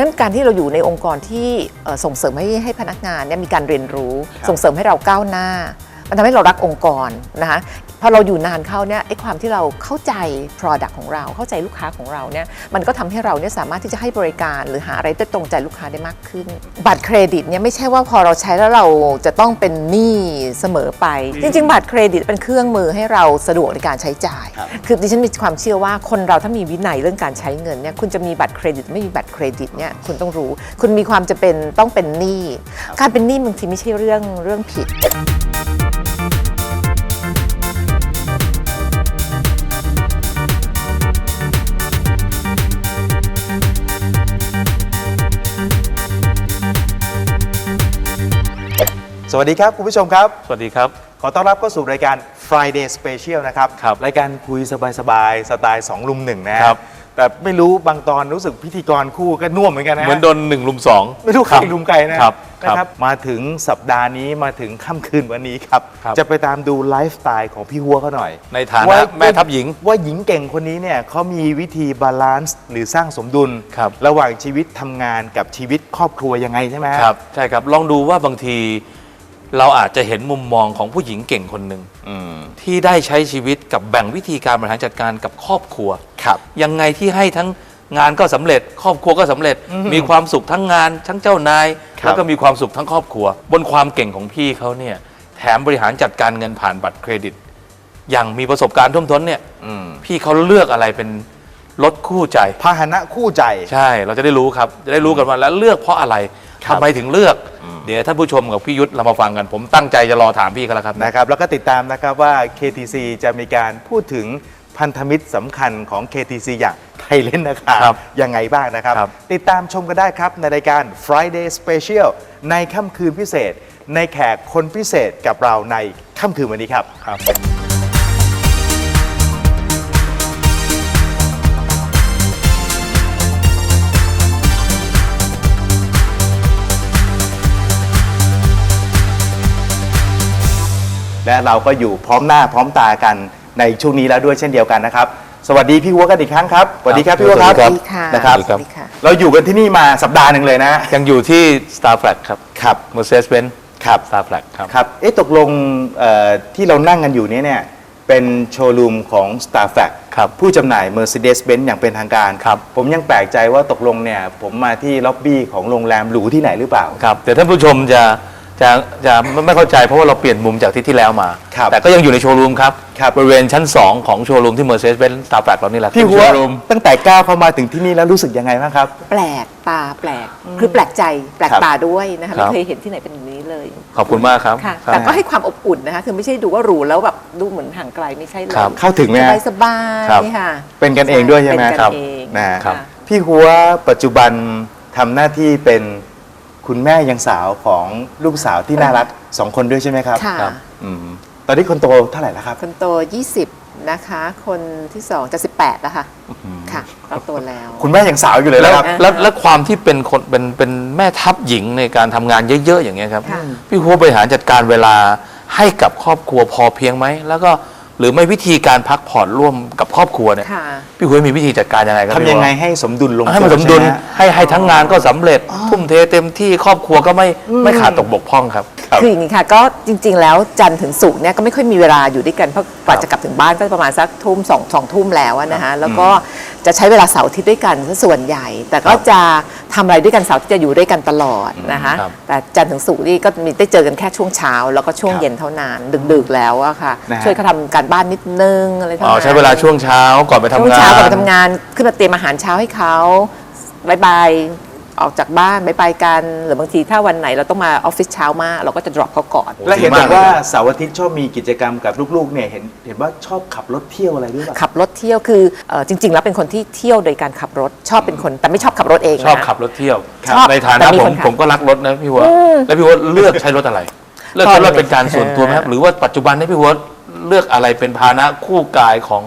นั้นการที่เราอยู่ในองค์กรที่เอ่อส่งเสริมให้ให้พนักงานเนี่ยมีการเรียนรู้ครับส่งเสริมให้เราก้าวหน้า มันทำให้เรารักองค์กรนะคะ พอเราอยู่นานเข้าเนี่ยไอ้ความที่เราเข้าใจ Product ของเราเข้าใจลูกค้าของเราเนี่ยมันก็ทำให้เราเนี่ยสามารถที่จะให้บริการ หรือหาอะไรได้ตรงใจลูกค้าได้มากขึ้น บัตรเครดิตเนี่ยไม่ใช่ว่าพอเราใช้แล้วเราจะต้องเป็นหนี้เสมอไป จริง ๆ บัตรเครดิตเป็นเครื่องมือให้เราสะดวกในการใช้จ่ายครับคือดิฉันมีความเชื่อว่าคนเราถ้ามีวินัยเรื่องการใช้เงินเนี่ยคุณจะมีบัตรเครดิตไม่มีบัตรเครดิตเนี่ยคุณต้องรู้ คุณมีความจะเป็นต้องเป็นหนี้การเป็นหนี้บางทีไม่ใช่เรื่องเรื่องผิด สวัสดีครับ คุณผู้ชมครับ สวัสดีครับ ขอต้อนรับเข้าสู่รายการ Friday Special นะครับครับรายการคุยสบายๆสไตล์2ลุมหนึ่งนะครับ แต่ไม่รู้บางตอนรู้สึกพิธีกรคู่ก็น่วมเหมือนกันนะเหมือนโดนหนึ่งลุมสองไม่รู้ใครลุมใครนะครับครับนะครับ มาถึงสัปดาห์นี้มาถึงค่ำคืนวันนี้ครับ ครับ จะไปตามดูไลฟ์สไตล์ของพี่หัวเขาหน่อย ในฐานะว่าแม่ทัพหญิง ว่าหญิงเก่งคนนี้เนี่ยเขามีวิธีบาลานซ์หรือสร้างสมดุล ครับ ระหว่างชีวิตทำงานกับชีวิตครอบครัวยังไงใช่ไหมฮะครับ ใช่ครับ ลองดูว่าบางที เราอาจจะเห็นมุมมองของผู้หญิงเก่งคนหนึ่งอืม ที่ได้ใช้ชีวิตกับแบ่งวิธีการบริหารจัดการกับครอบครัว ครับ ยังไงที่ให้ทั้งงานก็สำเร็จ ครอบครัวก็สำเร็จอืมมีความสุขทั้งงานทั้งเจ้านาย ครับ แล้วก็มีความสุขทั้งครอบครัว บนความเก่งของพี่เขาเนี่ยแถมบริหารจัดการเงินผ่านบัตรเครดิต อย่างมีประสบการณ์ท่วมท้นเนี่ย อืมพี่เขาเลือกอะไรเป็นรถคู่ใจ พาหนะคู่ใจ ใช่ เราจะได้รู้ครับ จะได้รู้กันว่าแล้วเลือกเพราะอะไรครับ ทำไมถึงเลือก เดี๋ยวท่านผู้ชมกับพี่ยุทธเรามาฟังกัน ผมตั้งใจจะรอถามพี่กันแล้วครับ นะครับแล้วก็ติดตามนะครับว่า KTC จะมีการพูดถึงพันธมิตรสำคัญของ KTC อย่างไทยเล่นนะครับครับยังไงบ้างนะครับ ครับ ติดตามชมกันได้ครับในรายการ Friday Special ในค่ำคืนพิเศษ ในแขกคนพิเศษกับเราในค่ำคืนวันนี้ครับ ครับ และเราก็อยู่พร้อมหน้าพร้อมตากันในช่วงนี้แล้วด้วยเช่นเดียวกันนะครับ สวัสดีพี่วัวกันอีกครั้งครับสวัสดีครับพี่วัวครับสวัสวัสดีค่ะนะครับ สวัสดีค่ะ เราอยู่กันที่นี่มาสัปดาห์หนึ่งเลยนะยังอยู่ที่ Star Flag ครับครับ Mercedes-Benz ครับ Star Flag ครับครับเอ๊ะตกลงเอ่อที่เรานั่งกันอยู่เนี้เนี่ยเป็นโชว์รูมของ s t a r f a c ครับผู้จำหน่าย Mercedes-Benz อย่างเป็นทางการครับผมยังแปลกใจว่าตกลงเนี่ยผมมาที่ล็อบบี้ของโรงแรมหรูที่ไหนหรือเปล่า ครับแต่ท่านผู้ชมจะ จะจะไม่ไม่เข้าใจเพราะว่าเราเปลี่ยนมุมจากที่ที่แล้วมา ครับแต่ก็ยังอยู่ในโชว์รูมครับครับบริเวณชั้น 2 ของโชว์รูมที่ Mercedes-Benz Star Flag เรานี่แหละพี่เป็นหัวโชว์รูม ตั้งแต่ก้าวเข้ามาถึงที่นี่แล้วรู้สึกยังไงบ้างครับ แปลกตาแปลกคือแปลกใจแปลกครับตาด้วยนะคะครัไม่บ เคยเห็นที่ไหนเป็นแบบนี้เลยขอบคุณมากครับค่ะ ครับ แต่ก็ให้ความอบอุ่นนะคะ คือไม่ใช่ดูว่าหรูแล้วแบบดูเหมือนห่างไกลไม่ใช่เลยครับเข้าถึงไหมสฮะบายสบายครับค่ะเป็นกันเองด้วยใช่ไหมเป็นคกัรันเอง นะค่ะพี่หัวปัจจุบันทำหน้าที่เป็น คุณแม่ยังสาวของลูกสาวที่น่ารักสองคนด้วยใช่ไหมครับค่ะครับอืมตอนนี้คนโตเท่าไหร่แล้วครับ คนโต 20 นะคะ คนที่สองจะ 18 แล้วค่ะ ค่ะก็โตแล้ว คุณแม่ยังสาวอยู่เลยแล้วนะครับ แล้วแล้วความที่เป็นคนเป็นเป็นแม่ทัพหญิงในการทำงานเยอะๆอย่างเงี้ยครับ ค่ะ พี่หัวบริหารจัดการเวลาให้กับครอบครัวพอเพียงไหม แล้วก็ หรือไม่วิธีการพักผ่อนร่วมกับครอบครัวเนี่ยค่ะ พี่หัวมีวิธีจัดการยังไงครับทำยังไงพี่หัวให้สมดุลลงให้มันสมดุลใช่ไหฮะ ให้ให้ทั้งงานก็สำเร็จ ทุ่มเทเต็มที่ครอบครัวก็ไม่ไม่ขาดตกบกพร่องครับครับ คืออย่างนี้ค่ะก็จริง ๆ แล้วจันทร์ถึงศุกร์เนี่ยก็ไม่ค่อยมีเวลาอยู่ด้วยกันเพราะกว่าจะกลับถึงบ้านก็ประมาณสักทุ่มสองสองทุ่มแล้วอะนะคะแล้วก็จะใช้เวลาเสาร์อาทิตย์ด้วยกันซะส่วนใหญ่ แต่ก็จะทำอะไรด้วยกันเสาร์อาที่จะอยู่ด้วยกันตลอดนะคะครับแต่จันทร์ถึงศุกร์นี่ก็มีได้เจอกันแค่ช่วงเช้า แล้วก็ช่วงครับเย็นเท่านั้นดึกๆแล้วอะค่ะ นะฮะ ช่วยเขาทำการบ้านนิดนึงอะไรเท่าอ๋อนั้นใช้เวลาช่วงเช้าก่อนไปทำช่วงงาน เช้าก่อนไปทำงานขึ้นมาเตรียมอาหารเช้าให้เขาบายบาย ออกจากบ้านบายบายกัน หรือบางทีถ้าวันไหนเราต้องมาออฟฟิศเช้ามาก เราก็จะ drop เขาก่อน และเห็นดีบมาอกกว่าเสาร์อาทิตย์ชอบมีกิจกรรมกับลูกๆเนี่ยเห็นเห็นว่าชอบขับรถเที่ยวอะไรด้วยป่ะ ขับรถเที่ยวคือเอ่อจริง ๆ แล้วเป็นคนที่เที่ยวโดยการขับรถชอบเป็นคน แต่ไม่ชอบขับรถเองชอบนะขับรถเที่ยว ชอบในฐาแต่นะมีผคมนขับผมก็รักรถนะพี่หัวแล้วพี่หัวเลือกใช้รถอะไร เลือกใช้รถเป็นการส่วนตัวไหมครับหรือว่าปัจจุบันนี้พี่หัวเลือกอะไรเป็นพาหนะคู่กายของ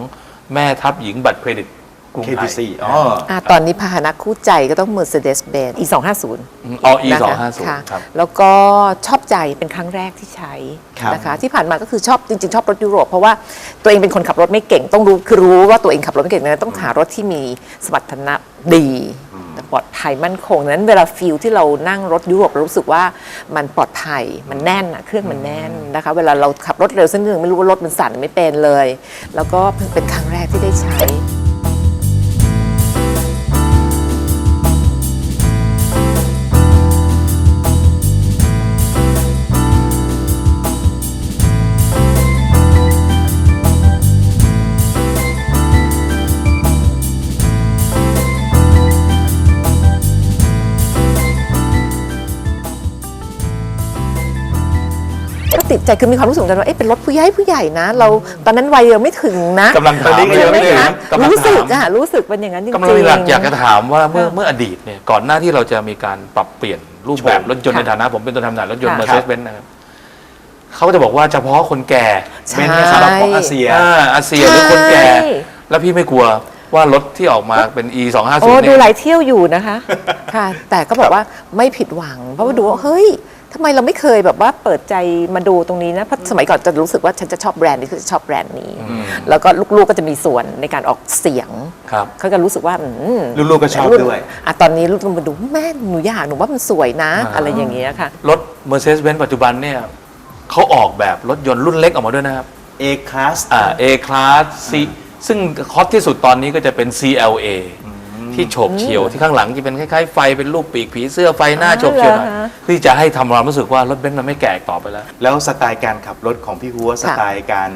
แม่ทัพหญิงบัตรเครดิต กรุงไทย KTC อ๋ออ่าตอนนี้พาหนะคู่ใจก็ต้อง Mercedes-Benz E 2 5 0 อ๋อ e นะสองคะห้าศูนค่ะย์ครับ แล้วก็ชอบใจเป็นครั้งแรกที่ใช้ครับนะคะที่ผ่านมาก็คือชอบจริงๆ ชอบรถยุโรป เพราะว่าตัวเองเป็นคนขับรถไม่เก่งต้องรู้คือรู้ว่าตัวเองขับรถไม่เก่งนะต้องหารถที่มีสมรรถนะดีปลอดภัยมั่นคงดังนั้นเวลาฟิลที่เรานั่งรถยุโรปเรารู้สึกว่ามันปลอดภัยมันแน่นอะเครื่องมันแน่นนะคะ เวลาเราขับรถเร็วสักนิดนึงไม่รู้ว่ารถมันสั่นไม่เป็นเลย แล้วก็เพิ่งเป็นครั้งแรกที่ได้ใช้ ติดใจคือมีความรู้สึกเหมือนกันว่าเอ๊ะเป็นรถผู้ใหญ่ผู้ใหญ่นะ เราตอนนั้นวัยเราไม่ถึงนะกำลังถามตอนนี้ก็ยังไม่ถึงนะกำลังรู้สึกถามอะรู้สึกเป็นอย่างนั้นจริงๆกำลังอยากอยากจะถามว่าเมื่อค่ะเมื่ออดีตเนี่ยก่อนหน้าที่เราจะมีการปรับเปลี่ยนรูปแบบโฉมรถยนต์ค่ะในฐานะผมเป็นตัวแทนจำหน่ายรถยนต์ค่ะ Mercedes Benz นะครับเขาจะบอกว่าเฉพาะคนแก่ใช่เป็นแค่สำหรับของอาเซียอ่าอาเซียหรือคนแก่ใช่แล้วพี่ไม่กลัวว่ารถที่ออกมาเป็น e 2 5โอ้0ดูหเนี่ยลายเที่ยวอยู่นะคะค่ะ แต่ก็บอกว่าไม่ผิดหวัง เพราะว่าดูว่าเฮ้ย ทำไมเราไม่เคยแบบว่าเปิดใจมาดูตรงนี้นะเพราะสมัยก่อนจะรู้สึกว่าฉันจะชอบแบรนด์นี้คือจะชอบแบรนด์นี้ แล้วก็ลูกๆก็จะมีส่วนในการออกเสียงครับเขาก็รู้สึกว่าอืมลูกๆก็ชอบรุ่นด้วย อะตอนนี้ลูกๆมาดูแม่หนูอยากหนูว่ามันสวยนะ อ่า อะไรอย่างเงี้ยค่ะ รถ Mercedes Benz ปัจจุบันเนี่ยเขาออกแบบรถยนต์รุ่นเล็กออกมาด้วยนะครับ A class อ่า A class C ซึ่งฮอตที่สุดตอนนี้ก็จะเป็น CLA ที่โฉบเฉี่ยวที่ข้างหลังจะเป็นคล้ายๆไฟเป็นรูปปีกผีเสื้อไฟหน้าอ๋อโฉบเฉี่ยวหน่อยเหรอฮะที่จะให้ทำความรู้สึกว่ารถเบนซ์มันไม่แก่อีกต่อไปแล้ว แล้วสไตล์การขับรถของพี่หัวสไตล์การ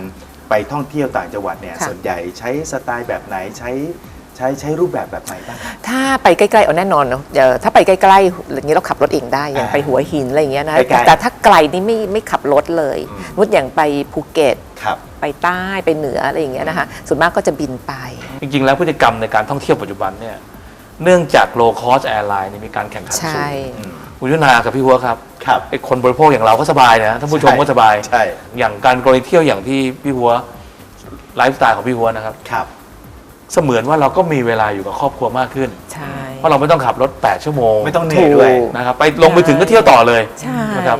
ไปท่องเที่ยวต่างจังหวัดเนี่ยค่ะ ส่วนใหญ่ใช้สไตล์แบบไหนใช้ ใช้ใช้รูปแบบแบบไหนบ้าง ถ้าไปใกล้ๆเอาแน่นอนเนอะเดี๋ยวถ้าไปใกล้ๆอย่างนี้เราขับรถเองได้อย่างอ่าไปหัวหินอะไรอย่างเงี้ยนะใกล้ๆแต่ถ้าไกลนี่ไม่ไม่ขับรถเลยมุดอย่างไปภูเก็ตครับ ไปใต้ไปเหนืออะไรอย่างเงี้ยนะคะส่วนมากก็จะบินไป จริงๆ แล้วพฤติกรรมในการท่องเที่ยวปัจจุบันเนี่ยเนื่องจาก low cost airline นี่มีการแข่งขันใช่ สูงคุณยุทธนากับพี่หัวครับครับไอ้คนบริโภคอย่างเราก็สบายนะท่านผู้ชมใช่ก็สบาย ใช่ อย่างการกรณีเที่ยวอย่างที่พี่หัวไลฟ์สไตล์ของพี่หัวนะครับ ครับ เสมือนว่าเราก็มีเวลาอยู่กับครอบครัวมากขึ้น ใช่ เพราะเราไม่ต้องขับรถ 8 ชั่วโมงไม่ต้องเหนื่อยด้วยถูกนะครับไปลงไปถึงก็เที่ยวต่อเลยใช่นะครับ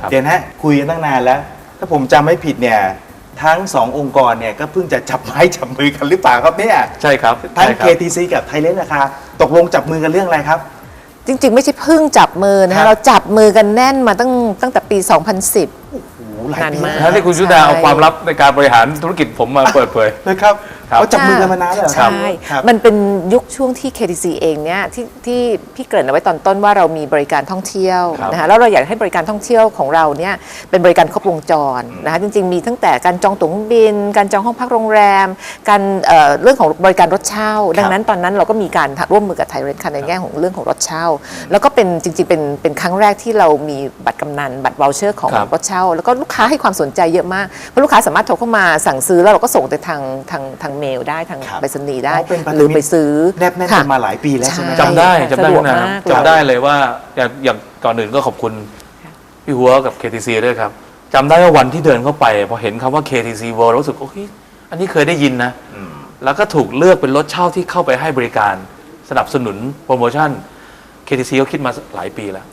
ครับเดี๋ยวนะคุยกันตั้งนานแล้ว ถ้าผมจำไม่ผิดเนี่ย ทั้งสององค์กรเนี่ยก็เพิ่งจะจับไม้จับมือกันหรือเปล่าครับเนี่ยใช่ครับทั้งใช่ครับ KTC กับไทยเลนราคาตกลงจับมือกันเรื่องอะไรครับ จริง ๆ ไม่ใช่เพิ่งจับมือนะครัคะบ เราจับมือกันแน่นมาตั้งตั้งแต่ปี 2010 โอ้โหหลายนานปีมาก แล้วที่คุณยุทธนาเอาความลับในการบริหารธุรกิจผมมาเปิดเผยเลยครับ ครับเขาจับมือกันมานานแล้วเหรอครับใช่ ครับ มันเป็นยุคช่วงที่ KTC เองเนี่ยที่ที่พี่เกริ่นเอาไว้ตอนต้นว่าเรามีบริการท่องเที่ยวครับนะคะแล้วเราอยากให้บริการท่องเที่ยวของเราเนี่ยเป็นบริการครบวงจรนะคะจริงๆมีตั้งแต่การจองตั๋วเครื่องบิน การจองห้องพักโรงแรม การเอ่อเรื่องของบริการรถเช่า ดังนั้นตอนนั้นเราก็มีการร่วมมือกับไทยเรนคันในแง่ของเรื่องของรถเช่า แล้วก็เป็นจริงๆเป็นเป็นครั้งแรกที่เรามีบัตรกำนันบัตรวอลเชอร์ของครับ รถเช่า แล้วก็ลูกค้าให้ความสนใจเยอะมากเพราะลูกค้าสามารถโทรเข้ามาสั่งซื้อแล้วเราก็ส่งไปทางทางทางเมลได้ทางครับไปรษณีย์ได้ อ๋อเป็นพันธมิตร หรือไปซื้อ แนบแน่นค่ะกันมาหลายปีแล้วใช่ไหม ใช่ จำได้ค่ะจำได้สะดวกนะมากเลย จำได้เลยว่าอย่างอย่างก่อนอื่นก็ขอบคุณพี่หัวกับ KTC ด้วยครับจำได้ว่าวันที่เดินเข้าไปพอเห็นคำว่า KTC World รู้สึกโอ้ยอันนี้เคยได้ยินนะ อืม แล้วก็ถูกเลือกเป็นรถเช่าที่เข้าไปให้บริการสนับสนุนโปรโมชั่น KTC ก็คิดมาหลายปีแล้ว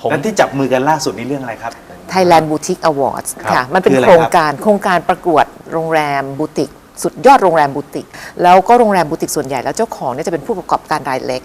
ผม แล้วที่จับมือกันล่าสุดนี่เรื่องอะไรครับ Thailand Boutique Awards ครับ ค่ะ มันเป็นคืออะไรโครงครับ การโครงการประกวดโรงแรมบูติก สุดยอดโรงแรมบูติก แล้วก็โรงแรมบูติกส่วนใหญ่แล้วเจ้าของเนี่ยจะเป็นผู้ประกอบการรายเล็ก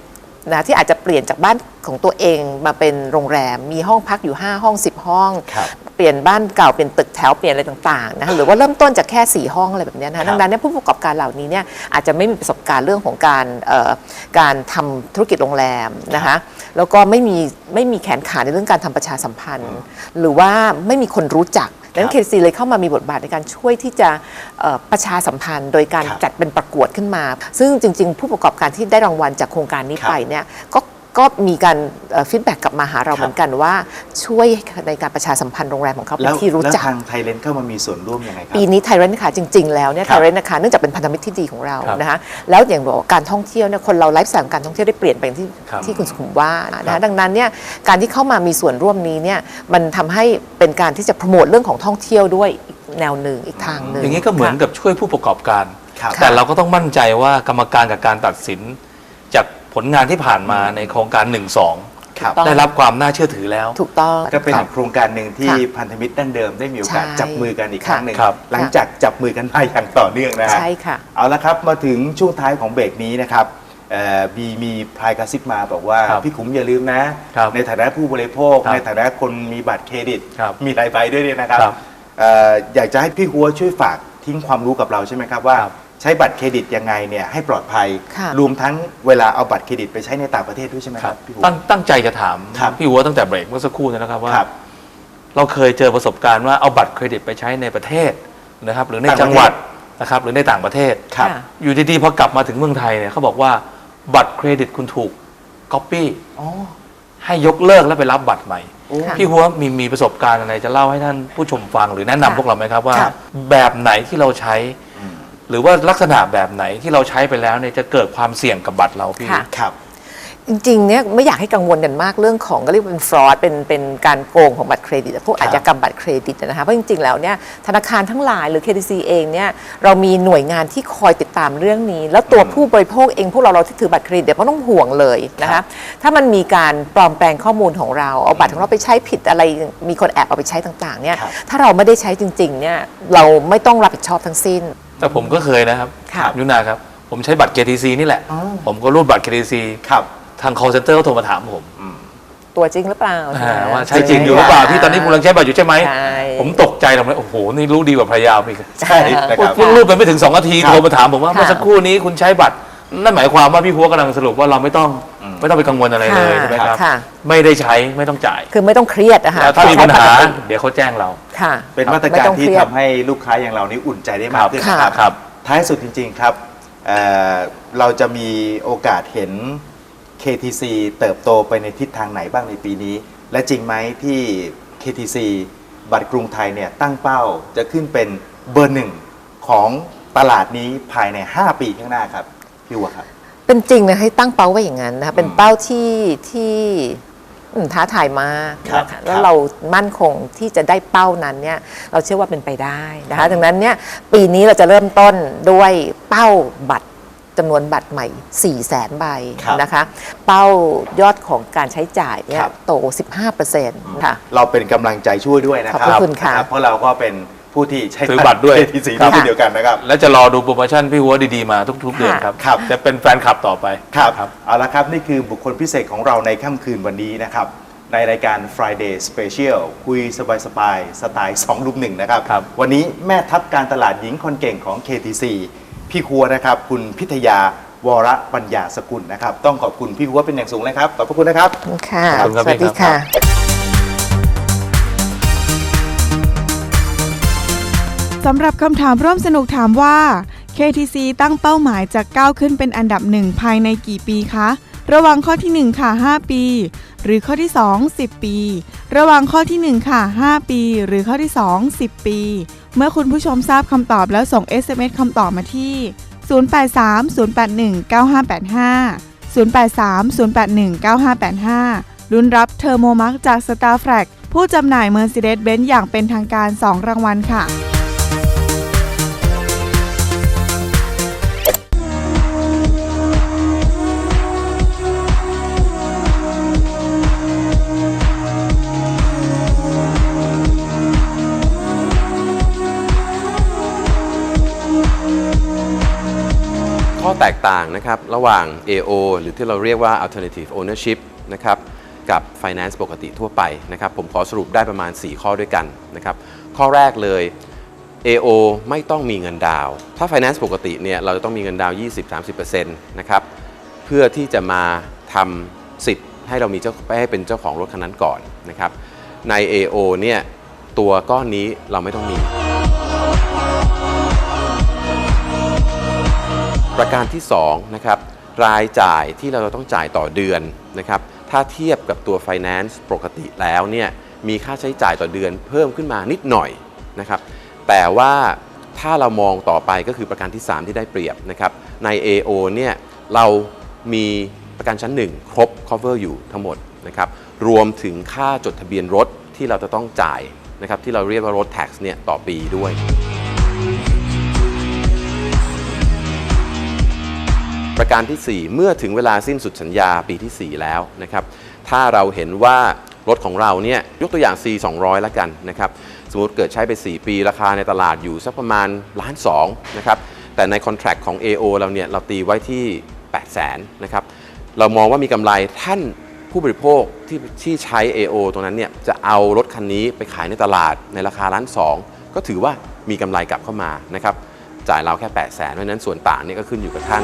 นะที่อาจจะเปลี่ยนจากบ้านของตัวเองมาเป็นโรงแรมมีห้องพักอยู่ 5 ห้อง 10 ห้องครับเปลี่ยนบ้านเก่าเปลี่ยนตึกแถวเปลี่ยนอะไรต่างๆนะคะหรือว่าเริ่มต้นจากแค่ 4 ห้องอะไรแบบเนี้ยนะครัคะบดังนั้นเนี่ยผู้ประกอบการเหล่านี้เนี่ยอาจจะไม่มีประสบการณ์เรื่องของการเอ่อการทำธุรกิจโรงแรมนะคะแล้วก็ไม่มีไม่มีแขนขาในเรื่องการทำประชาสัมพันธ์ หรือว่าไม่มีคนรู้จัก ดังนั้นครัเคบซีเลยเข้ามามีบทบาทในการช่วยที่จะเอ่อประชาสัมพันธ์ โดยการครับจัดเป็นประกวดขึ้นมา ซึ่งจริง ๆ ผู้ประกอบการที่ได้รางวัลจากโครงการนี้ครับไปเนี่ยก็ ก็มีการฟีดแบ็กกลับมาหาเราครับเหมือนกันว่าช่วยในการประชาสัมพันธ์โรงแรมของเขาเป็แล้นวที่รู้แล้วจักทางไทยเลนเข้ามามีส่วนร่วมยังไงครับปีนี้ไทยเรนนะคะจริง ๆ แล้วเนี่ยคไทรับยเรนนะคะเนื่องจากเป็นพันธมิตรที่ดีของเราครับนะคะแล้วอย่างบอกว่าการท่องเที่ยวเนี่ยคนเราไลฟ์สไตล์ของการท่องเที่ยวได้เปลี่ยนไปอย่างที่ครับที่คุณสุขุมว่าครันะบคะดังนั้นเนี่ยการที่เข้ามามีส่วนร่วมนี้เนี่ยมันทำให้เป็นการที่จะโปรโมทเรื่องของท่องเที่ยวด้วยอีกแนวหนึ่งอีกทางหนึ่งอย่างนี้ก็เหมือนค่ะกับช่วยผู้ประกอบการครับแต่เราก็ต้องมั่นใจว่ากรรมการกับการตัดสินจาก ผลงานที่ผ่านมาในโครงการ 1 2 ครับต้อง ได้รับความน่าเชื่อถือแล้ว ถูกต้อง ก็เป็นครับโครงการหนึ่งที่ค่ะพันธมิตรดั้งเดิมได้มีโอกาสใช่จับมือกันอีกครั้งหนึ่งครับ หลังจากจับมือกันมาอย่างต่อเนื่องนะฮะ ใช่ค่ะ เอาละครับมาถึงช่วงท้ายของเบรกนี้นะครับเอ่อมีมีพลายกระซิบมาบอกว่าครับพี่ขุมอย่าลืมนะ ครับในฐานะผู้บริโภค ครับในฐานะคนมีบัตรเครดิต ครับมีหลายใบด้วยเนี่ยนะครับครับเอ่ออยากจะให้พี่หัวช่วยฝากทิ้งความรู้กับเราใช่ไหมครับว่า ครับ ใช้บัตรเครดิตยังไงเนี่ยให้ปลอดภัย ค่ะ รวมทั้งเวลาเอาบัตรเครดิตไปใช้ในต่างประเทศด้วยใช่ไหมครับพี่หัวตั้งตั้งใจจะถามครับ พี่หัวตั้งแต่เบรกเมื่อสักครู่นะครับว่า ครับ เราเคยเจอประสบการณ์ว่าเอาบัตรเครดิตไปใช้ในประเทศนะครับ หรือในต่างประเทศจังหวัดนะครับ หรือในต่างประเทศ ครับ ค่ะ อยู่ดีๆพอกลับมาถึงเมืองไทยเนี่ยเขาบอกว่าบัตรเครดิตคุณถูกก๊อปปี้อ๋อให้ยกเลิกแล้วไปรับบัตรใหม่ โอ้ ค่ะ พี่หัวมีมีประสบการณ์อะไรจะเล่าให้ท่านผู้ชมฟังหรือแนะนำค่ะ พวกเราไหมครับว่า ครับ แบบไหนที่เราใช้อืม หรือว่าลักษณะแบบไหนที่เราใช้ไปแล้วเนี่ยจะเกิดความเสี่ยงกับบัตรเราพี่ ค่ะ ครับ จริงๆเนี่ยไม่อยากให้กังวลกันมากเรื่องของก็เรียกว่าเป็นฟรอดเป็นเป็นการโกงของบัตรเครดิตพวกอาชญากรรมบัตรเครดิตนะคะเพราะจริงๆแล้วเนี่ยธนาคารทั้งหลายหรือ KTC เองเนี่ยเรามีหน่วยงานที่คอยติดตามเรื่องนี้ แล้วตัวผู้บริโภคเองพวกเราเราที่ถือบัตรเครดิตไม่ต้องห่วงเลยนะครัคะบถ้ามันมีการปลอมแปลงข้อมูลของเราเอาบัตรของเราไปใช้ผิดอะไรมีคนแอบเอาไปใช้ต่างๆเนี่ยครับ ถ้าเราไม่ได้ใช้จริงๆเนี่ยเราไม่ต้องรับผิดชอบทั้งสิ้น แต่ผมก็เคยนะครับค่ะยุนาครับ ผมใช้บัตร KTC นี่แหละ อ๋อ ผมก็รูดบัตร KTC ครับ ทาง call center ก็โทรมาถามผมตัวจริงหรือเปล่าอ่าไหมว่าใช่จริงอยู่หรือเปล่าที่ตอนนี้คุณกำลังใช้บัตรอยู่ใช่ไหม ใช่ผมตกใจทำไมโอ้โห นี่รู้ดีกว่าภรรยาผมอีกใช่นะครับเพิ่งรูดไปไม่ถึง2นาทีครับ โทรมาถามผมว่าค่ะเมื่อสักครู่นี้คุณใช้บัตร นั่นหมายความว่าพี่พัวกำลังสรุปว่าเราไม่ต้องอืม ไม่ต้องไปกังวลอะไรเลยใช่ไหมครับ ค่ะไม่ได้ใช้ไม่ต้องจ่ายคือไม่ต้องเครียดนะคะแล้วถ้ามีปัญหาใช้ปกติเดี๋ยวเขาแจ้งเรา ค่ะ เป็นมาตรไม่การต้องที่เครียด ทำให้ลูกค้าอย่างเรานี่อุ่นใจได้มากขึ้นค่ะนะครับครับ ท้ายสุดจริง ๆ ครับเอ่อเราจะมีโอกาสเห็น KTC เติบโตไปในทิศทางไหนบ้างในปีนี้ และจริงไหมที่ KTC บัตรกรุงไทยเนี่ยตั้งเป้าจะขึ้นเป็นเบอร์หนึ่งของตลาดนี้ภายใน 5 ปีข้างหน้าครับพี่วัวครับ เป็นจริงนะให้ตั้งเป้าไว้อย่างนั้นนะคะเป็นเป้าที่ที่อืมท้าทายมากครับนะคะคแล้รัวบเรามั่นคงที่จะได้เป้านั้นเนี่ยเราเชื่อว่าเป็นไปได้นะคะดังนั้นเนี่ยปีนี้เราจะเริ่มต้นด้วยเป้าบัตรจำนวนบัตรใหม่ 4 0 0แสนใบครับนะคะ เป้ายอดของการใช้จ่ายเนี่คยรับ โต 15%ค่ะ เราเป็นกำลังใจช่วยด้วยนะคขรัอบพระคุณค่ะนเพราะเราก็เป็น ผู้ที่ใช้ซื้อบัตรด้วย KTC ด้วยเช่นเดียวกันนะครับ และจะรอดูโปรโมชั่นพี่หัวดีๆมาทุกๆ เดือนครับ ครับ จะเป็นแฟนคลับต่อไปครับครับเอาละครับนี่คือบุคคลพิเศษของเราในค่ำคืนวันนี้นะครับ ในรายการ Friday Special คุยสบายๆสไตล์2ลุมหนึ่งนะครับ ครับ วันนี้แม่ทัพการตลาดหญิงคนเก่งของ KTC พี่ครัวนะครับ คุณพิทยาวรปัญญาสกุลนะครับ ต้องขอบคุณพี่ครัวเป็นอย่างสูงเลยครับขอบพระคุณนะครับขอบคุณค่ะ ขอบคุณครับสวัสดีพี่ครับ ค่ะ สำหรับคำถามร่วมสนุกถามว่า KTC ตั้งเป้าหมายจะก้าวขึ้นเป็นอันดับหนึ่งภายในกี่ปีคะ ระหว่างข้อที่ 1 ค่ะ 5 ปี หรือข้อที่ 2 10 ปี ระหว่างข้อที่ 1 ค่ะ 5 ปี หรือข้อที่ 2 10 ปี เมื่อคุณผู้ชมทราบคำตอบแล้วส่ง SMS คำตอบมาที่ 083 081 9585 083 081 9585 ลุ้นรับเทอร์โมมาร์กจาก Star f r a g ผู้จำหน่าย Mercedes-Benz อย่างเป็นทางการ 2 รางวัลค่ะ แตกต่างนะครับระหว่าง AO หรือที่เราเรียกว่า alternative ownership นะครับกับ finance ปกติทั่วไปนะครับผมขอสรุปได้ประมาณ 4 ข้อด้วยกันนะครับข้อแรกเลย AO ไม่ต้องมีเงินดาวน์ถ้า finance ปกติเนี่ยเราจะต้องมีเงินดาวน์20-30%นะครับเพื่อที่จะมาทำสิทธิ์ให้เรามีเจ้าให้เป็นเจ้าของรถคันนั้นก่อนนะครับใน AO เนี่ยตัวก้อนนี้เราไม่ต้องมี ประการที่2นะครับรายจ่ายที่เราจะต้องจ่ายต่อเดือนนะครับถ้าเทียบกับตัว Finance ปกติแล้วเนี่ยมีค่าใช้จ่ายต่อเดือนเพิ่มขึ้นมานิดหน่อยนะครับแต่ว่าถ้าเรามองต่อไปก็คือประการที่ 3 ที่ได้เปรียบนะครับใน AO เนี่ยเรามีประกันชั้น 1 ครบ cover อยู่ทั้งหมดนะครับรวมถึงค่าจดทะเบียนรถที่เราจะต้องจ่ายนะครับที่เราเรียกว่า road tax เนี่ยต่อปีด้วย ประการทีสี่ 4 เมื่อถึงเวลาสิ้นสุดสัญญาปีที่ 4 แล้วนะครับถ้าเราเห็นว่ารถของเราเนี่ยยกตัวอย่าง C 200ละกันนะครับสมมติเกิดใช้ไป 4 ปีราคาในตลาดอยู่สักประมาณล้านสองนะครับแต่ในคอนแท c t ของ AO เราเนี่ยเราตีไว้ที่ 8 0 0 0 0นนะครับเรามองว่ามีกำไรท่านผู้บริโภคที่ที่ใช้ AO ตรงนั้นเนี่ยจะเอารถคันนี้ไปขายในตลาดในราคาล้านสองก็ถือว่ามีกำไรกลับเข้ามานะครับจ่ายเราแค่ 8 0 0 0 0นเพราะฉะนั้นส่วนต่างเนี่ยก็ขึ้นอยู่กับท่าน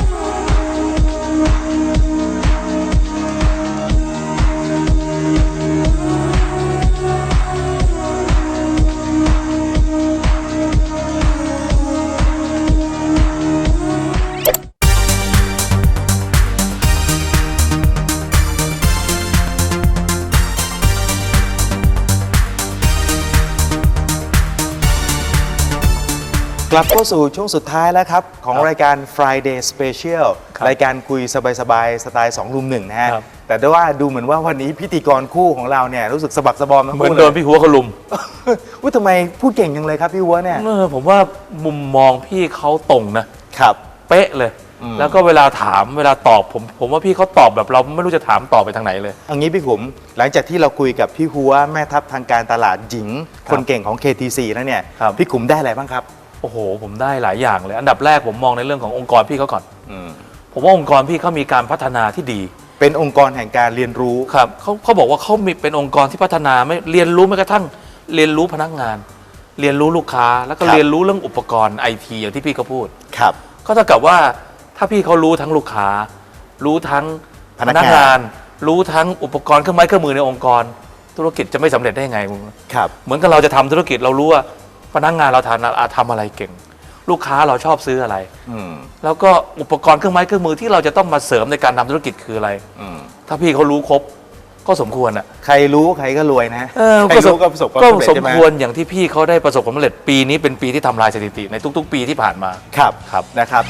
ลับเข้าสู่ช่วงสุดท้ายแล้วครับ ของครับรายการ Friday Special ครับรายการคุยสบายๆสไตล์2ลุมหนึ่งนะฮะครับแต่ด้วยว่าดูเหมือนว่าวันนี้พิธีกรคู่ของเราเนี่ยรู้สึกสะบักสะบอมทั้งเหมือนคู่โดเลนยพี่หัวเขาลุมว่าทำไมพูดเก่งจังเลยครับพี่วัวเนี่ย เออผมว่ามุมมองพี่เขาตรงนะ ครับ เป๊ะเลย อืม แล้วก็เวลาถามเวลาตอบผม ผมว่าพี่เขาตอบแบบเราไม่รู้จะถามตอบไปทางไหนเลย เอันนี้พี่ขุมหลังจากที่เราคุยกับพี่หัวแม่ทัพทางการตลาดหญิง คนเก่งของ KTC แล้วเนี่ย ครับ พี่ขุมได้อะไรบ้างครับ โอ้โห ผมได้หลายอย่างเลย อันดับแรกผมมองในเรื่องขององค์กรพี่เขาก่อน อืมผมว่าองค์กรพี่เขามีการพัฒนาที่ดี เป็นองค์กรแห่งการเรียนรู้ ครับเขาเขาบอกว่าเขามีเป็นองค์กรที่พัฒนาไม่เรียนรู้แม้กระทั่งเรียนรู้พนักงาน เรียนรู้ลูกค้า แล้วก็ครับ เรียนรู้เรื่องอุปกรณ์ไอทีอย่างที่พี่เขาพูด ครับ ก็เท่ากับว่าถ้าพี่เขารู้ทั้งลูกค้า รู้ทั้งพนักงาน รู้ทั้งอุปกรณ์เครื่องไม้เครื่องมือในองค์กร ธุรกิจจะไม่สำเร็จได้ยังไงมึงครับ เหมือนกับเราจะทำธุรกิจเรารู้ว่า พนักงานเราทำอะทำอะไรเก่ง ลูกค้าเราชอบซื้ออะไร อืมแล้วก็อุปกรณ์เครื่องไม้เครื่องมือที่เราจะต้องมาเสริมในการทำธุรกิจคืออะไร อืมถ้าพี่เขารู้ครบก็สมควรอะใครรู้ใครก็รวยนะเออใครรู้ก็ประสบความก็สำเร็จสมใช่ไหมควรอย่างที่พี่เขาได้ประสบความสำเร็จปีนี้เป็นปีที่ทำลายสถิติในทุก ๆ ปีที่ผ่านมา ครับครับ นะครับ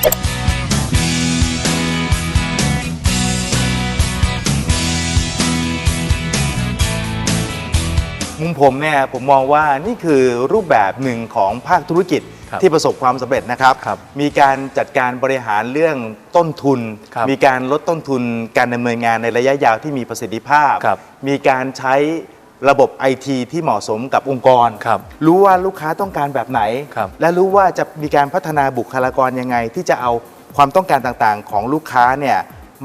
มุมผมเนี่ยผมมองว่านี่คือรูปแบบหนึ่งของภาคธุรกิจครับที่ประสบความสำเร็จนะครับ ครับมีการจัดการบริหารเรื่องต้นทุน ครับมีการลดต้นทุนการดำเนินงานในระยะยาวที่มีประสิทธิภาพ ครับมีการใช้ระบบไอทีที่เหมาะสมกับองค์กรครับรู้ว่าลูกค้าต้องการแบบไหน ครับ และรู้ว่าจะมีการพัฒนาบุคลากรยังไง ที่จะเอาความต้องการต่างๆ ของลูกค้าเนี่ย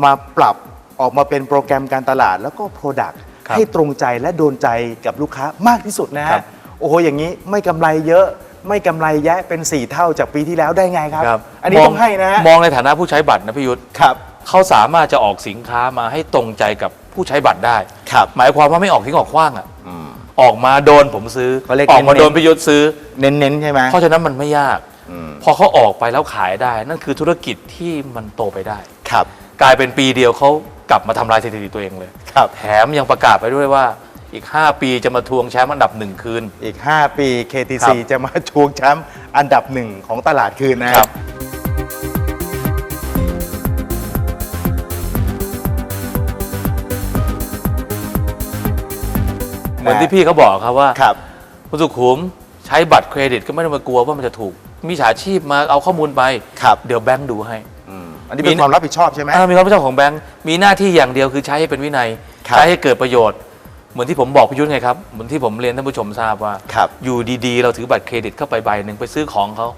มาปรับออกมาเป็นโปรแกรมการตลาดแล้วก็ Product ครับ ให้ตรงใจและโดนใจกับลูกค้ามากที่สุดนะครัฮะบโอ้โหอย่างนี้ไม่กำไรเยอะไม่กำไรแยะเป็น 4 เท่าจากปีที่แล้วได้ไงครับครับอันนี้มต้องให้นะฮะมองในฐานะผู้ใช้บัตรนะพี่ยุทธครับเขาสามารถจะออกสินค้ามาให้ตรงใจกับผู้ใช้บัตรได้ครับหมายความว่าไม่ออกทิ้งออกขว้างอะอืมออกมาโดนผมซื้อเขาเรียกออกมาเน้นๆโดนพี่ยุทธซื้อเน้นๆใช่ไหมเพราะฉะนั้นมันไม่ยากอืมพอเขาออกไปแล้วขายได้ นั่นคือธุรกิจที่มันโตไปได้ครับ กลายเป็นปีเดียวเขา กลับมาทำลายสถิติตัวเองเลย ครับ แถมยังประกาศไปด้วยว่าอีก 5 ปีจะมาทวงแชมป์อันดับหนึ่งคืน อีก 5 ปี KTC ครับ จะมาทวงแชมป์อันดับหนึ่งของตลาดคืนนะคครัรับบเหมือนที่พี่เขาบอกครับว่าครับ คุณสุขุมใช้บัตรเครดิตก็ไม่ต้องมากลัวว่ามันจะถูกมีฉาชีพมาเอาข้อมูลไป ครับ เดี๋ยวแบงค์ดูให้อืมอั นนี้เป็นความรับผิดชอบใช่ไหม อ่ามีความรับผิดชอบของแบงค์มีหน้าที่อย่างเดียวคือใช้ให้เป็นวินัย ครับ ใช้ให้เกิดประโยชน์ เหมือนที่ผมบอกพี่ยุทธไงครับ เหมือนที่ผมเรียนท่านผู้ชมทราบว่า ครับ อยู่ดีๆ เราถือบัตรเครดิตเข้าไปใบหนึ่งไปซื้อของเขา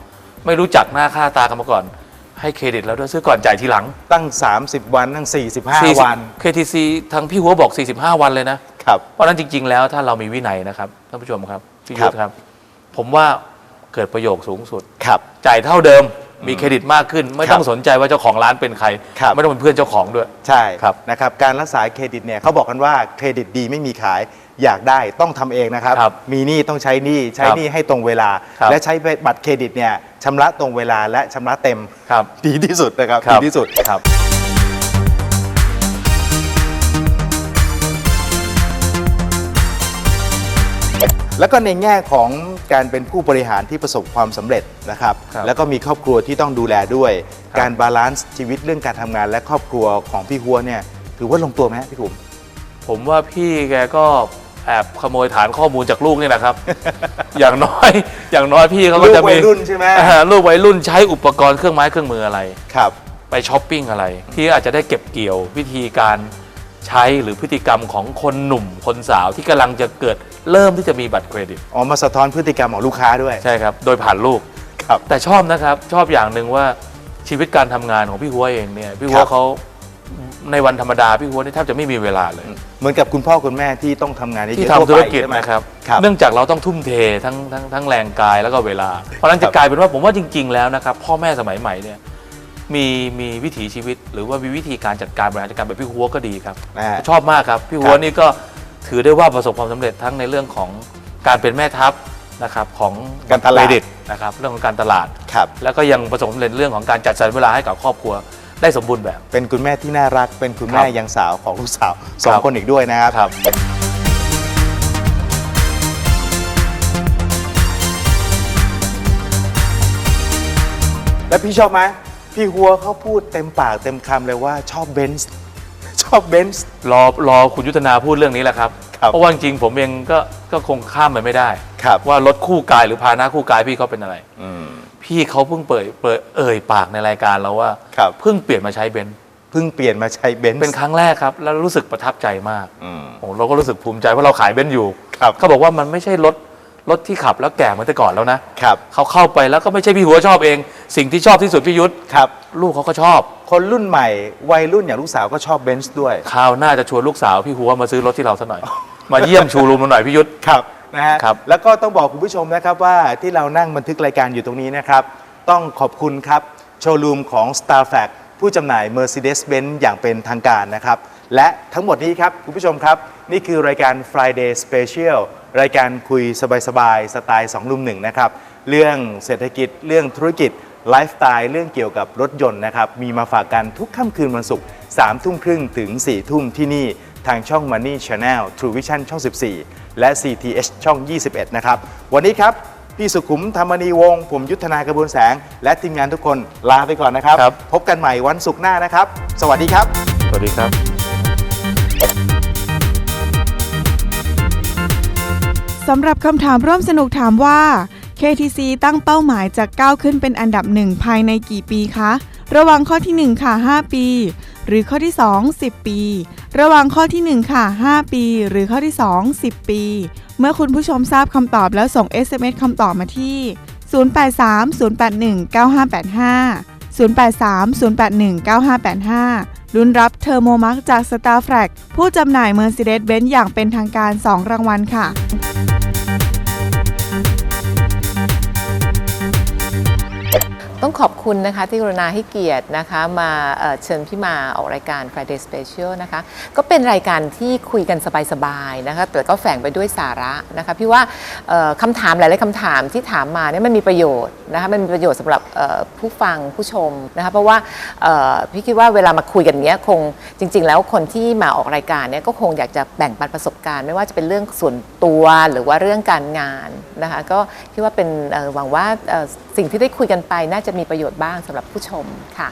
ไม่รู้จักหน้าค่าตากันมาก่อน ให้เครดิตแล้วด้วยซื้อก่อนจ่ายทีหลังตั้ง 30 วันตั้ง 45 วัน KTC ทางพี่หัวบอก 45 วันเลยนะ ครับ เพราะฉะนั้นจริง ๆ แล้วถ้าเรามีวินัยนะครับท่านผู้ชมครับพี่ครัยุทบธครับ ผมว่าเกิดประโยชน์สูงสุด ครับ จ่ายเท่าเดิม มีเครดิตมากขึ้น ไม่ต้องครับสนใจว่าเจ้าของร้านเป็นใคร ครับ ไม่ต้องเป็นเพื่อนเจ้าของด้วย ใช่ครับนะครับการรักษาเครดิตเนี่ยเขาบอกกันว่าเครดิตดีไม่มีขายอยากได้ต้องทำเองนะครับ ครับมีหนี้ต้องใช้หนี้ใช้ครับหนี้ให้ตรงเวลา ครับและใช้บัตรเครดิตเนี่ยชำระตรงเวลาและชำระเต็มครับดีที่สุดนะครับครัดีบที่สุด ครับ แล้วก็ในแง่ของ การเป็นผู้บริหารที่ประสบความสำเร็จนะครับครับ แล้วก็มีครอบครัวที่ต้องดูแลด้วยครับการบาลานซ์ชีวิตเรื่องการทำงานและครอบครัวของพี่ฮัวเนี่ยถือว่าลงตัวไหมฮะพี่ขุมผมว่าพี่แกก็แอบขโมยฐานข้อมูลจากลูกนี่แหละครับ อย่างน้อยอย่างน้อยพี่เขาก็จะลูกวัมียรุ่นใช่ไหมอ่าลูกวัยรุ่นใช้อุปกรณ์เครื่องไม้เครื่องมืออะไรครับ ไปช้อปปิ้งอะไรที่อาจจะได้เก็บเกี่ยววิธีการ ใช้หรือพฤติกรรมของคนหนุ่มคนสาวที่กำลังจะเกิดเริ่มที่จะมีบัตรเครดิต อ๋อมาสะท้อนพฤติกรรมของลูกค้าด้วย ใช่ครับ โดยผ่านลูก ครับแต่ชอบนะครับ ชอบอย่างหนึ่งว่าชีวิตการทำงานของพี่หัวเองเนี่ยพี่หัควรับ เขาในวันธรรมดาพี่หัวนี่แทบจะไม่มีเวลาเลย เหมือนกับคุณพ่อคุณแม่ที่ต้องทำงานเยอะๆที่ทำธุรกิจทั่วไปใช่ไหม นะครับ ครับเนื่องจากเราต้องทุ่มเททั้งทั้งทั้งแรงกายแล้วก็เวลา เพราะฉะนั้นครัจะบกลายเป็นว่าผมว่าจริง ๆ แล้วนะครับ พ่อแม่สมัยใหม่เนี่ย มีมีวิถีชีวิต หรือว่ามีวิธีการจัดการบริหารจัดการแบบพี่หัวก็ดีครับอ่าชอบมากครับพี่หัวนี่ก็ถือได้ว่าประสบความสำเร็จทั้งในเรื่องของการเป็นแม่ทัพนะครับของการตลาด เครดิตนะครับเรื่องของการตลาด ครับ แล้วก็ยังประสบความสำเร็จเรื่องของการจัดสรรเวลาให้กับครอบครัวได้สมบูรณ์แบบ เป็นคุณแม่ที่น่ารัก เป็นคุณแม่ครับยังสาวของลูกสาวสองครับ คนอีกด้วยนะครับ ครับ แล้วพี่ชอบไหม พี่หัวเขาพูดเต็มปากเต็มคำเลยว่าชอบเบนซ์ชอบเบนซ์ รอรอคุณยุทธนาพูดเรื่องนี้แหละครับ ครับเพราะว่าจริงๆผมเองก็ก็คงข้ามไปไม่ได้ ครับ ว่ารถคู่กายหรือพาหนะคู่กายพี่เขาเป็นอะไร อืม พี่เขาเพิ่งเปิดเปิดเอ่ยปากในรายการเราว่า ครับ เพิ่งเปลี่ยนมาใช้เบนซ์เพิ่งเปลี่ยนมาใช้เบนซ์เป็นครั้งแรกครับ แล้วรู้สึกประทับใจมากอืม โอ้เราก็รู้สึกภูมิใจเพราะเราขายเบนซ์อยู่ครับ เขาบอกว่ามันไม่ใช่รถ รถที่ขับแล้วแก่เหมือนแต่ก่อนแล้วนะครับเขาเข้าไปแล้วก็ไม่ใช่พี่หัวชอบเอง สิ่งที่ชอบที่สุดพี่ยุทธครับ ลูกเขาก็ชอบ คนรุ่นใหม่วัยรุ่นอย่างลูกสาวก็ชอบเบนซ์ด้วย คราวหน้าจะชวนลูกสาวพี่หัวมาซื้อรถที่เราซะหน่อย มาเยี่ยมชูรูมเราหน่อยพี่ยุทธ ครับนะฮะครับ แล้วก็ต้องบอกคุณผู้ชมนะครับว่าที่เรานั่งบันทึกรายการอยู่ตรงนี้นะครับ ต้องขอบคุณครับโชว์รูมของ s t a r f a c ผู้จำหน่าย Mercedes-Benz อย่างเป็นทางการนะครับ และทั้งหมดนี้ครับคุณผู้ชมครับ นี่คือรายการ Friday Special รายการคุยสบายๆสไตล์2ลุมหนึ่งนะครับ เรื่องเศรษฐกิจ เรื่องธุรกิจ ไลฟ์สไตล์ เรื่องเกี่ยวกับรถยนต์นะครับ มีมาฝากกันทุกค่ำคืนวันศุกร์3ทุ่มครึ่งถึง 4 ทุ่มที่นี่ ทางช่อง Money Channel True Vision ช่อง 14 และ CTH ช่อง 21 นะครับ วันนี้ครับ พี่สุขุมธรรมนีวงศ์ผมยุทธนากระบวนแสง และทีมงานทุกคนลาไปก่อนนะครับ ครับ พบกันใหม่วันศุกร์หน้านะครับ สวัสดีครับ สวัสดีครับ สำหรับคำถามร่วมสนุกถามว่า KTC ตั้งเป้าหมายจะก้าวขึ้นเป็นอันดับหนึ่งภายในกี่ปีคะ ระหว่างข้อที่ 1 ค่ะ 5 ปี หรือข้อที่ 2 10 ปี ระหว่างข้อที่ 1 ค่ะ 5 ปี หรือข้อที่ 2 10 ปี เมื่อคุณผู้ชมทราบคำตอบแล้วส่ง SMS คำตอบมาที่ 0830819585 0830819585 ลุ้นรับเทอร์โมมาร์กจาก s t a r f r a g ผู้จำหน่าย Mercedes-Benz อย่างเป็นทางการ 2 รางวัลค่ะ ต้องขอบคุณนะคะที่กรุณาให้เกียรตินะคะมาเชิญพี่มาออกรายการ Friday Special นะคะก็เป็นรายการที่คุยกันสบายๆนะคะแต่ก็แฝงไปด้วยสาระนะคะพี่ว่าคำถามหลายๆคำถามที่ถามมาเนี่ยมันมีประโยชน์นะคะมันมีประโยชน์สำหรับผู้ฟังผู้ชมนะคะเพราะว่าพี่คิดว่าเวลามาคุยกันเนี้ยคงจริง ๆ แล้วคนที่มาออกรายการเนี่ยก็คงอยากจะแบ่งปันประสบการณ์ ไม่ว่าจะเป็นเรื่องส่วนตัวหรือว่าเรื่องการงานนะคะก็คิดว่าเป็นหวังว่าสิ่งที่ได้คุยกันไปน่าจะมีประโยชน์บ้างสำหรับผู้ชมค่ะ